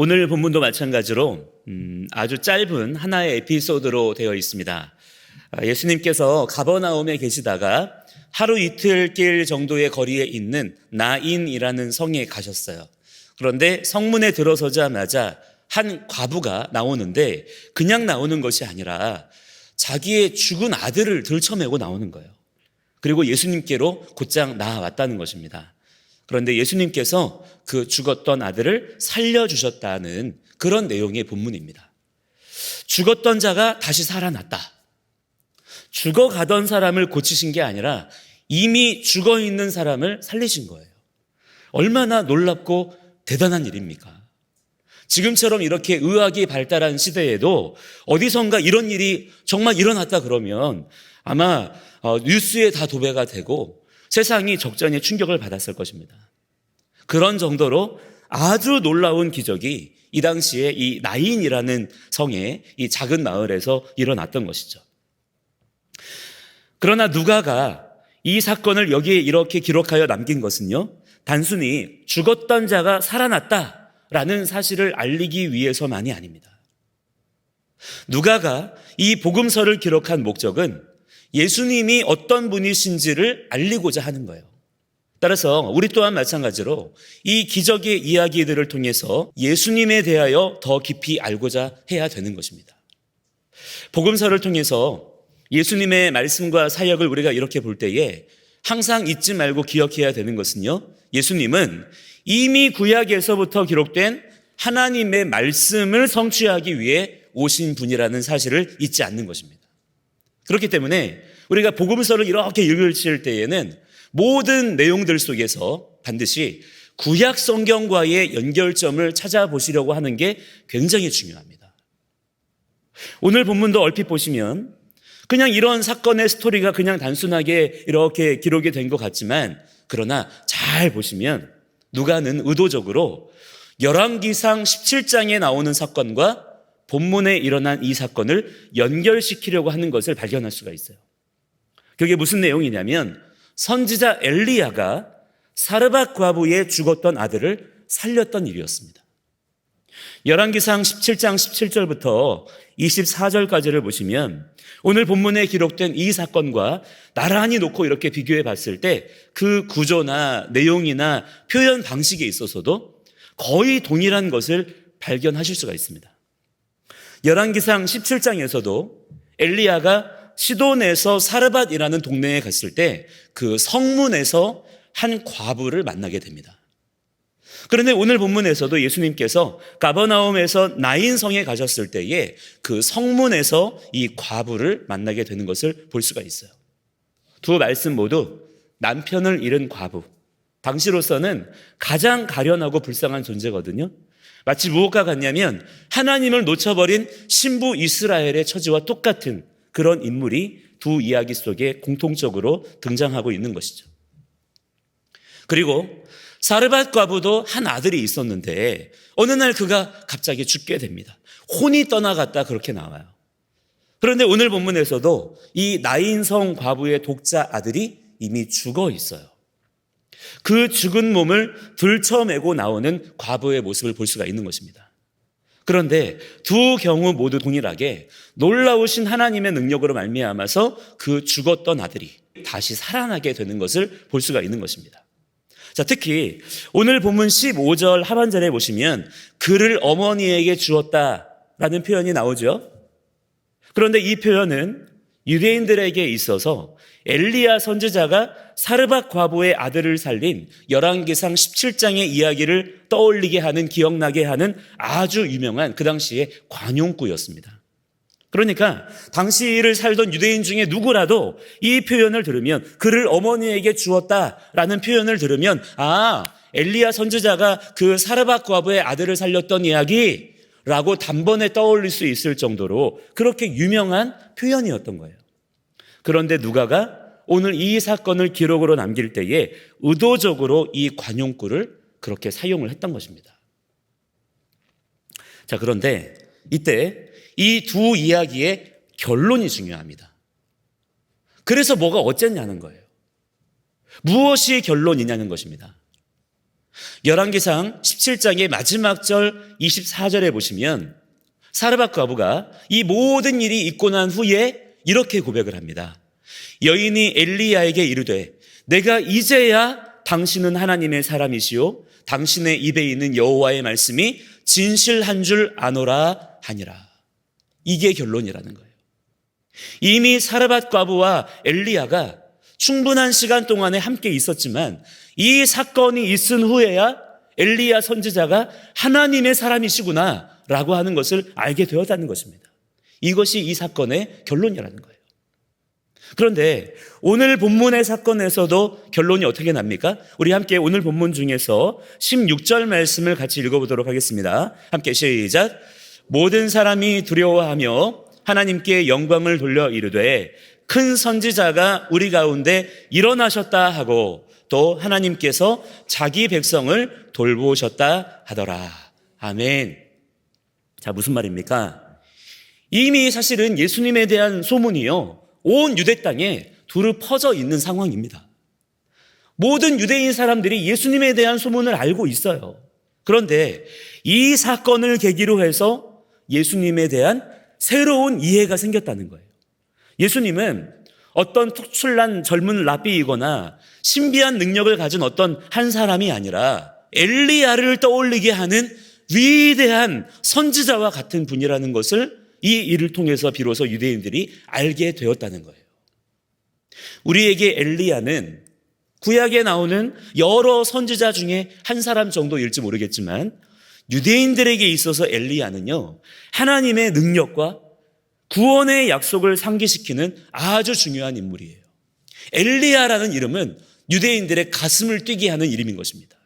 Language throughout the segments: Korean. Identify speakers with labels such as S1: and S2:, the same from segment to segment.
S1: 오늘 본문도 마찬가지로 음, 아주 짧은 하나의 에피소드로 되어 있습니다. 아, 예수님께서 가버나움에 계시다가 하루 이틀 길 정도의 거리에 있는 나인이라는 성에 가셨어요. 그런데 성문에 들어서자마자 한 과부가 나오는데 그냥 나오는 것이 아니라 자기의 죽은 아들을 들쳐매고 나오는 거예요. 그리고 예수님께로 곧장 나아왔다는 것입니다. 그런데 예수님께서 그 죽었던 아들을 살려주셨다는 그런 내용의 본문입니다. 죽었던 자가 다시 살아났다. 죽어가던 사람을 고치신 게 아니라 이미 죽어 있는 사람을 살리신 거예요. 얼마나 놀랍고 대단한 일입니까? 지금처럼 이렇게 의학이 발달한 시대에도 어디선가 이런 일이 정말 일어났다 그러면 아마 어, 뉴스에 다 도배가 되고 세상이 적잖이 충격을 받았을 것입니다. 그런 정도로 아주 놀라운 기적이 이 당시에 이 나인이라는 성의 이 작은 마을에서 일어났던 것이죠. 그러나 누가가 이 사건을 여기에 이렇게 기록하여 남긴 것은요, 단순히 죽었던 자가 살아났다라는 사실을 알리기 위해서만이 아닙니다. 누가가 이 복음서를 기록한 목적은 예수님이 어떤 분이신지를 알리고자 하는 거예요. 따라서 우리 또한 마찬가지로 이 기적의 이야기들을 통해서 예수님에 대하여 더 깊이 알고자 해야 되는 것입니다. 복음서를 통해서 예수님의 말씀과 사역을 우리가 이렇게 볼 때에 항상 잊지 말고 기억해야 되는 것은요. 예수님은 이미 구약에서부터 기록된 하나님의 말씀을 성취하기 위해 오신 분이라는 사실을 잊지 않는 것입니다. 그렇기 때문에 우리가 복음서를 이렇게 읽을 때에는 모든 내용들 속에서 반드시 구약 성경과의 연결점을 찾아보시려고 하는 게 굉장히 중요합니다. 오늘 본문도 얼핏 보시면 그냥 이런 사건의 스토리가 그냥 단순하게 이렇게 기록이 된 것 같지만 그러나 잘 보시면 누가는 의도적으로 열왕기상 17장에 나오는 사건과 본문에 일어난 이 사건을 연결시키려고 하는 것을 발견할 수가 있어요. 그게 무슨 내용이냐면 선지자 엘리야가 사르밧 과부의 죽었던 아들을 살렸던 일이었습니다. 열왕기상 17장 17절부터 24절까지를 보시면 오늘 본문에 기록된 이 사건과 나란히 놓고 이렇게 비교해 봤을 때 그 구조나 내용이나 표현 방식에 있어서도 거의 동일한 것을 발견하실 수가 있습니다. 열왕기상 17장에서도 엘리야가 시돈에서 사르밧이라는 동네에 갔을 때 그 성문에서 한 과부를 만나게 됩니다. 그런데 오늘 본문에서도 예수님께서 가버나움에서 나인성에 가셨을 때에 그 성문에서 이 과부를 만나게 되는 것을 볼 수가 있어요. 두 말씀 모두 남편을 잃은 과부. 당시로서는 가장 가련하고 불쌍한 존재거든요. 마치 무엇과 같냐면 하나님을 놓쳐버린 신부 이스라엘의 처지와 똑같은 그런 인물이 두 이야기 속에 공통적으로 등장하고 있는 것이죠. 그리고 사르밧 과부도 한 아들이 있었는데 어느 날 그가 갑자기 죽게 됩니다. 혼이 떠나갔다 그렇게 나와요. 그런데 오늘 본문에서도 이 나인성 과부의 독자 아들이 이미 죽어 있어요. 그 죽은 몸을 들쳐매고 나오는 과부의 모습을 볼 수가 있는 것입니다. 그런데 두 경우 모두 동일하게 놀라우신 하나님의 능력으로 말미암아서 그 죽었던 아들이 다시 살아나게 되는 것을 볼 수가 있는 것입니다. 자, 특히 오늘 본문 15절 하반절에 보시면 그를 어머니에게 주었다라는 표현이 나오죠. 그런데 이 표현은 유대인들에게 있어서 엘리야 선지자가 사르밧 과부의 아들을 살린 열왕기상 17장의 이야기를 떠올리게 하는 기억나게 하는 아주 유명한 그 당시의 관용구였습니다. 그러니까 당시를 살던 유대인 중에 누구라도 이 표현을 들으면 그를 어머니에게 주었다라는 표현을 들으면 아 엘리야 선지자가 그 사르밧 과부의 아들을 살렸던 이야기라고 단번에 떠올릴 수 있을 정도로 그렇게 유명한 표현이었던 거예요. 그런데 누가가 오늘 이 사건을 기록으로 남길 때에 의도적으로 이 관용구를 그렇게 사용을 했던 것입니다. 자, 그런데 이때 이 두 이야기의 결론이 중요합니다. 그래서 뭐가 어쨌냐는 거예요. 무엇이 결론이냐는 것입니다. 열왕기상 17장의 마지막 절 24절에 보시면 사르밧 과부가 이 모든 일이 있고 난 후에 이렇게 고백을 합니다. 여인이 엘리야에게 이르되 내가 이제야 당신은 하나님의 사람이시요 당신의 입에 있는 여호와의 말씀이 진실한 줄 아노라 하니라. 이게 결론이라는 거예요. 이미 사르밧 과부와 엘리야가 충분한 시간 동안에 함께 있었지만 이 사건이 있은 후에야 엘리야 선지자가 하나님의 사람이시구나 라고 하는 것을 알게 되었다는 것입니다. 이것이 이 사건의 결론이라는 거예요. 그런데 오늘 본문의 사건에서도 결론이 어떻게 납니까? 우리 함께 오늘 본문 중에서 16절 말씀을 같이 읽어보도록 하겠습니다. 함께 시작. 모든 사람이 두려워하며 하나님께 영광을 돌려 이르되 큰 선지자가 우리 가운데 일어나셨다 하고 또 하나님께서 자기 백성을 돌보셨다 하더라. 아멘. 자, 무슨 말입니까? 이미 사실은 예수님에 대한 소문이요. 온 유대 땅에 두루 퍼져 있는 상황입니다. 모든 유대인 사람들이 예수님에 대한 소문을 알고 있어요. 그런데 이 사건을 계기로 해서 예수님에 대한 새로운 이해가 생겼다는 거예요. 예수님은 어떤 특출난 젊은 라비이거나 신비한 능력을 가진 어떤 한 사람이 아니라 엘리야를 떠올리게 하는 위대한 선지자와 같은 분이라는 것을 이 일을 통해서 비로소 유대인들이 알게 되었다는 거예요. 우리에게 엘리야는 구약에 나오는 여러 선지자 중에 한 사람 정도일지 모르겠지만 유대인들에게 있어서 엘리야는요, 하나님의 능력과 구원의 약속을 상기시키는 아주 중요한 인물이에요. 엘리야라는 이름은 유대인들의 가슴을 뛰게 하는 이름인 것입니다.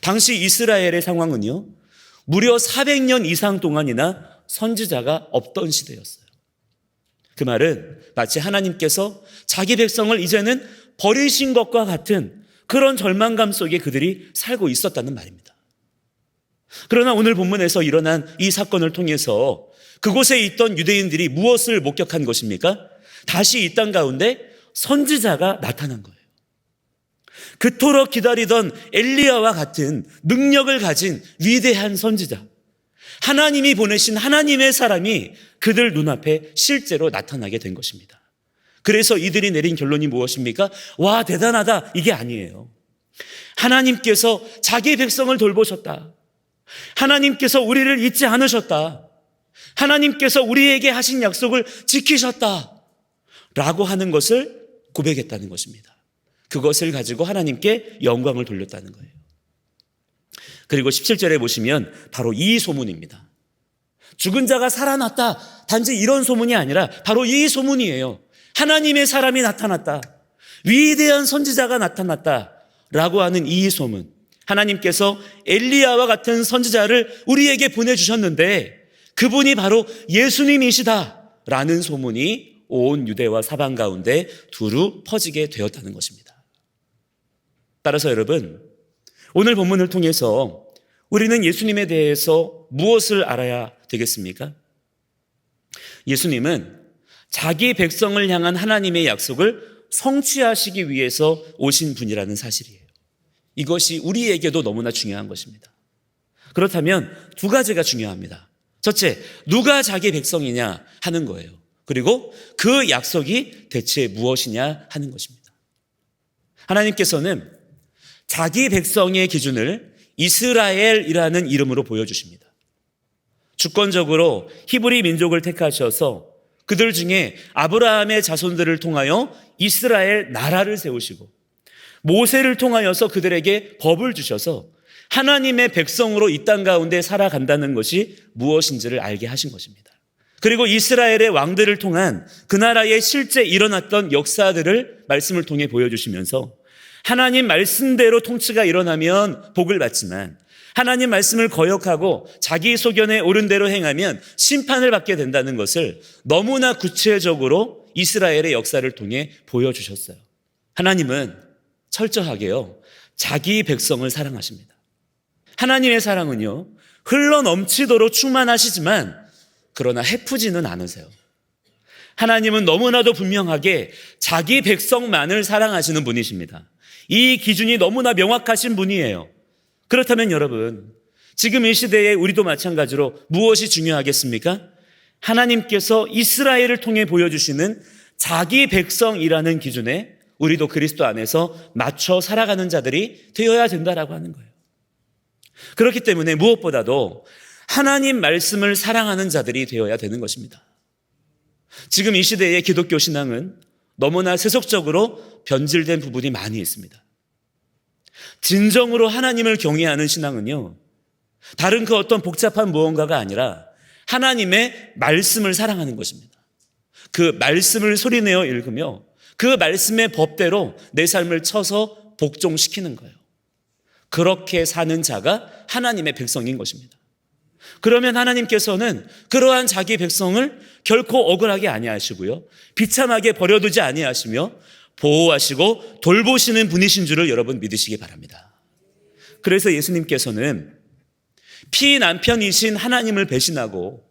S1: 당시 이스라엘의 상황은요, 무려 400년 이상 동안이나 선지자가 없던 시대였어요. 그 말은 마치 하나님께서 자기 백성을 이제는 버리신 것과 같은 그런 절망감 속에 그들이 살고 있었다는 말입니다. 그러나 오늘 본문에서 일어난 이 사건을 통해서 그곳에 있던 유대인들이 무엇을 목격한 것입니까? 다시 이 땅 가운데 선지자가 나타난 거예요. 그토록 기다리던 엘리야와 같은 능력을 가진 위대한 선지자. 하나님이 보내신 하나님의 사람이 그들 눈앞에 실제로 나타나게 된 것입니다. 그래서 이들이 내린 결론이 무엇입니까? 와, 대단하다. 이게 아니에요. 하나님께서 자기 백성을 돌보셨다. 하나님께서 우리를 잊지 않으셨다. 하나님께서 우리에게 하신 약속을 지키셨다. 라고 하는 것을 고백했다는 것입니다. 그것을 가지고 하나님께 영광을 돌렸다는 거예요. 그리고 17절에 보시면 바로 이 소문입니다. 죽은 자가 살아났다. 단지 이런 소문이 아니라 바로 이 소문이에요. 하나님의 사람이 나타났다. 위대한 선지자가 나타났다. 라고 하는 이 소문. 하나님께서 엘리야와 같은 선지자를 우리에게 보내주셨는데 그분이 바로 예수님이시다. 라는 소문이 온 유대와 사방 가운데 두루 퍼지게 되었다는 것입니다. 따라서 여러분, 오늘 본문을 통해서 우리는 예수님에 대해서 무엇을 알아야 되겠습니까? 예수님은 자기 백성을 향한 하나님의 약속을 성취하시기 위해서 오신 분이라는 사실이에요. 이것이 우리에게도 너무나 중요한 것입니다. 그렇다면 두 가지가 중요합니다. 첫째, 누가 자기 백성이냐 하는 거예요. 그리고 그 약속이 대체 무엇이냐 하는 것입니다. 하나님께서는 자기 백성의 기준을 이스라엘이라는 이름으로 보여주십니다. 주권적으로 히브리 민족을 택하셔서 그들 중에 아브라함의 자손들을 통하여 이스라엘 나라를 세우시고 모세를 통하여서 그들에게 법을 주셔서 하나님의 백성으로 이 땅 가운데 살아간다는 것이 무엇인지를 알게 하신 것입니다. 그리고 이스라엘의 왕들을 통한 그 나라에 실제 일어났던 역사들을 말씀을 통해 보여주시면서 하나님 말씀대로 통치가 일어나면 복을 받지만 하나님 말씀을 거역하고 자기 소견에 옳은 대로 행하면 심판을 받게 된다는 것을 너무나 구체적으로 이스라엘의 역사를 통해 보여주셨어요. 하나님은 철저하게요, 자기 백성을 사랑하십니다. 하나님의 사랑은요, 흘러 넘치도록 충만하시지만, 그러나 해프지는 않으세요. 하나님은 너무나도 분명하게 자기 백성만을 사랑하시는 분이십니다. 이 기준이 너무나 명확하신 분이에요. 그렇다면 여러분, 지금 이 시대에 우리도 마찬가지로 무엇이 중요하겠습니까? 하나님께서 이스라엘을 통해 보여주시는 자기 백성이라는 기준에 우리도 그리스도 안에서 맞춰 살아가는 자들이 되어야 된다라고 하는 거예요. 그렇기 때문에 무엇보다도 하나님 말씀을 사랑하는 자들이 되어야 되는 것입니다. 지금 이 시대의 기독교 신앙은 너무나 세속적으로 변질된 부분이 많이 있습니다. 진정으로 하나님을 경외하는 신앙은요, 다른 그 어떤 복잡한 무언가가 아니라 하나님의 말씀을 사랑하는 것입니다. 그 말씀을 소리내어 읽으며 그 말씀의 법대로 내 삶을 쳐서 복종시키는 거예요. 그렇게 사는 자가 하나님의 백성인 것입니다. 그러면 하나님께서는 그러한 자기 백성을 결코 억울하게 아니하시고요. 비참하게 버려두지 아니하시며 보호하시고 돌보시는 분이신 줄을 여러분 믿으시기 바랍니다. 그래서 예수님께서는 피 남편이신 하나님을 배신하고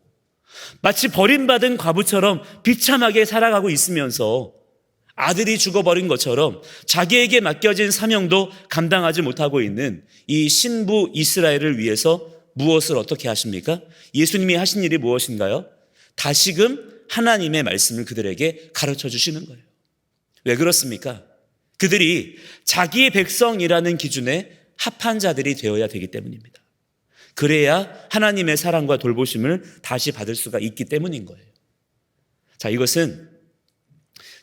S1: 마치 버림받은 과부처럼 비참하게 살아가고 있으면서 아들이 죽어버린 것처럼 자기에게 맡겨진 사명도 감당하지 못하고 있는 이 신부 이스라엘을 위해서 무엇을 어떻게 하십니까? 예수님이 하신 일이 무엇인가요? 다시금 하나님의 말씀을 그들에게 가르쳐 주시는 거예요. 왜 그렇습니까? 그들이 자기의 백성이라는 기준에 합한 자들이 되어야 되기 때문입니다. 그래야 하나님의 사랑과 돌보심을 다시 받을 수가 있기 때문인 거예요. 자, 이것은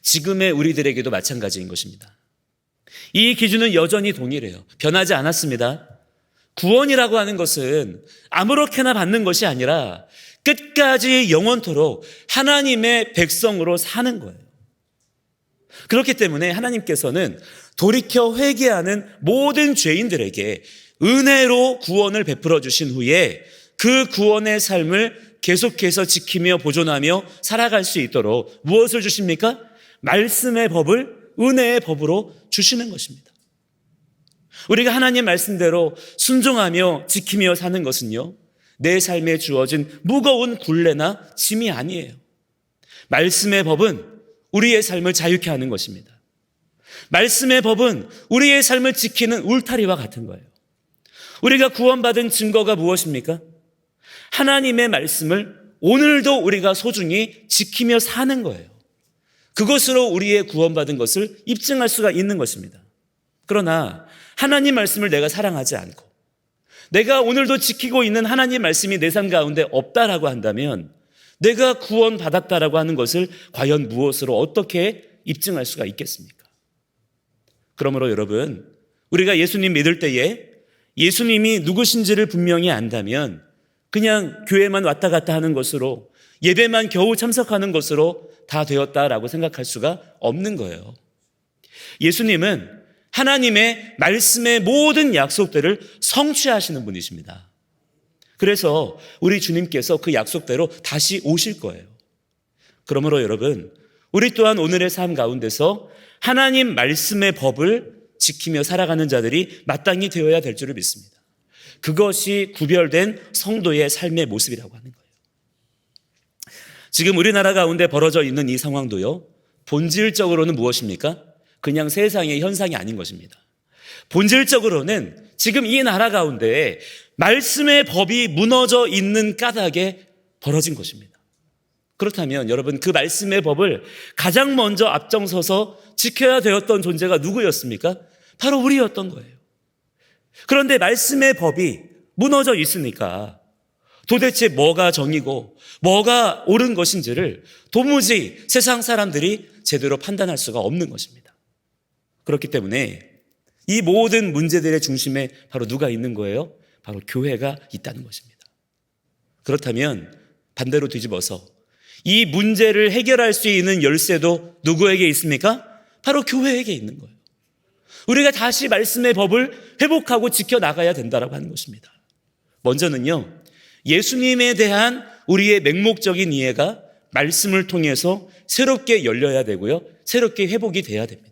S1: 지금의 우리들에게도 마찬가지인 것입니다. 이 기준은 여전히 동일해요. 변하지 않았습니다. 구원이라고 하는 것은 아무렇게나 받는 것이 아니라 끝까지 영원토록 하나님의 백성으로 사는 거예요. 그렇기 때문에 하나님께서는 돌이켜 회개하는 모든 죄인들에게 은혜로 구원을 베풀어 주신 후에 그 구원의 삶을 계속해서 지키며 보존하며 살아갈 수 있도록 무엇을 주십니까? 말씀의 법을 은혜의 법으로 주시는 것입니다. 우리가 하나님 말씀대로 순종하며 지키며 사는 것은요, 내 삶에 주어진 무거운 굴레나 짐이 아니에요. 말씀의 법은 우리의 삶을 자유케 하는 것입니다. 말씀의 법은 우리의 삶을 지키는 울타리와 같은 거예요. 우리가 구원받은 증거가 무엇입니까? 하나님의 말씀을 오늘도 우리가 소중히 지키며 사는 거예요. 그것으로 우리의 구원받은 것을 입증할 수가 있는 것입니다. 그러나 하나님 말씀을 내가 사랑하지 않고 내가 오늘도 지키고 있는 하나님 말씀이 내 삶 가운데 없다라고 한다면 내가 구원받았다라고 하는 것을 과연 무엇으로 어떻게 입증할 수가 있겠습니까? 그러므로 여러분, 우리가 예수님 믿을 때에 예수님이 누구신지를 분명히 안다면 그냥 교회만 왔다 갔다 하는 것으로 예배만 겨우 참석하는 것으로 다 되었다라고 생각할 수가 없는 거예요. 예수님은 하나님의 말씀의 모든 약속들을 성취하시는 분이십니다. 그래서 우리 주님께서 그 약속대로 다시 오실 거예요. 그러므로 여러분, 우리 또한 오늘의 삶 가운데서 하나님 말씀의 법을 지키며 살아가는 자들이 마땅히 되어야 될 줄을 믿습니다. 그것이 구별된 성도의 삶의 모습이라고 하는 거예요. 지금 우리나라 가운데 벌어져 있는 이 상황도요, 본질적으로는 무엇입니까? 그냥 세상의 현상이 아닌 것입니다. 본질적으로는 지금 이 나라 가운데 말씀의 법이 무너져 있는 까닭에 벌어진 것입니다. 그렇다면 여러분 그 말씀의 법을 가장 먼저 앞장서서 지켜야 되었던 존재가 누구였습니까? 바로 우리였던 거예요. 그런데 말씀의 법이 무너져 있으니까 도대체 뭐가 정이고 뭐가 옳은 것인지를 도무지 세상 사람들이 제대로 판단할 수가 없는 것입니다. 그렇기 때문에 이 모든 문제들의 중심에 바로 누가 있는 거예요? 바로 교회가 있다는 것입니다. 그렇다면 반대로 뒤집어서 이 문제를 해결할 수 있는 열쇠도 누구에게 있습니까? 바로 교회에게 있는 거예요. 우리가 다시 말씀의 법을 회복하고 지켜나가야 된다고 하는 것입니다. 먼저는요, 예수님에 대한 우리의 맹목적인 이해가 말씀을 통해서 새롭게 열려야 되고요, 새롭게 회복이 돼야 됩니다.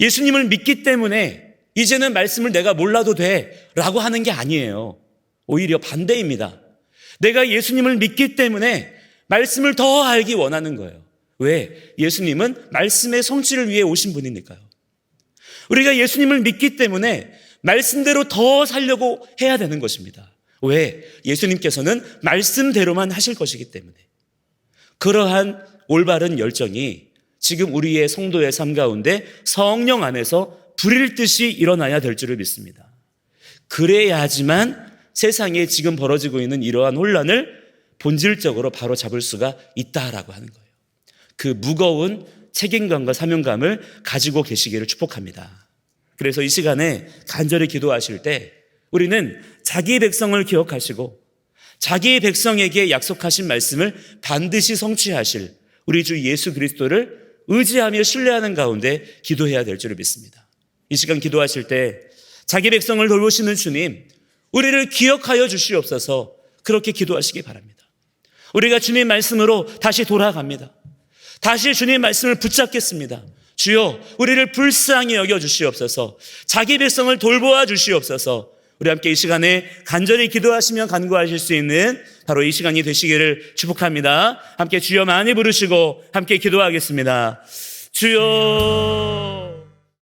S1: 예수님을 믿기 때문에 이제는 말씀을 내가 몰라도 돼 라고 하는 게 아니에요. 오히려 반대입니다. 내가 예수님을 믿기 때문에 말씀을 더 알기 원하는 거예요. 왜? 예수님은 말씀의 성취를 위해 오신 분이니까요. 우리가 예수님을 믿기 때문에 말씀대로 더 살려고 해야 되는 것입니다. 왜? 예수님께서는 말씀대로만 하실 것이기 때문에. 그러한 올바른 열정이 지금 우리의 성도의 삶 가운데 성령 안에서 불일 듯이 일어나야 될 줄을 믿습니다. 그래야지만 세상에 지금 벌어지고 있는 이러한 혼란을 본질적으로 바로 잡을 수가 있다라고 하는 거예요. 그 무거운 책임감과 사명감을 가지고 계시기를 축복합니다. 그래서 이 시간에 간절히 기도하실 때 우리는 자기 백성을 기억하시고 자기 백성에게 약속하신 말씀을 반드시 성취하실 우리 주 예수 그리스도를 의지하며 신뢰하는 가운데 기도해야 될 줄을 믿습니다. 이 시간 기도하실 때 자기 백성을 돌보시는 주님, 우리를 기억하여 주시옵소서 그렇게 기도하시기 바랍니다. 우리가 주님 말씀으로 다시 돌아갑니다. 다시 주님 말씀을 붙잡겠습니다. 주여, 우리를 불쌍히 여겨 주시옵소서. 자기 백성을 돌보아 주시옵소서. 우리 함께 이 시간에 간절히 기도하시며 간구하실 수 있는 바로 이 시간이 되시기를 축복합니다. 함께 주여 많이 부르시고 함께 기도하겠습니다. 주여.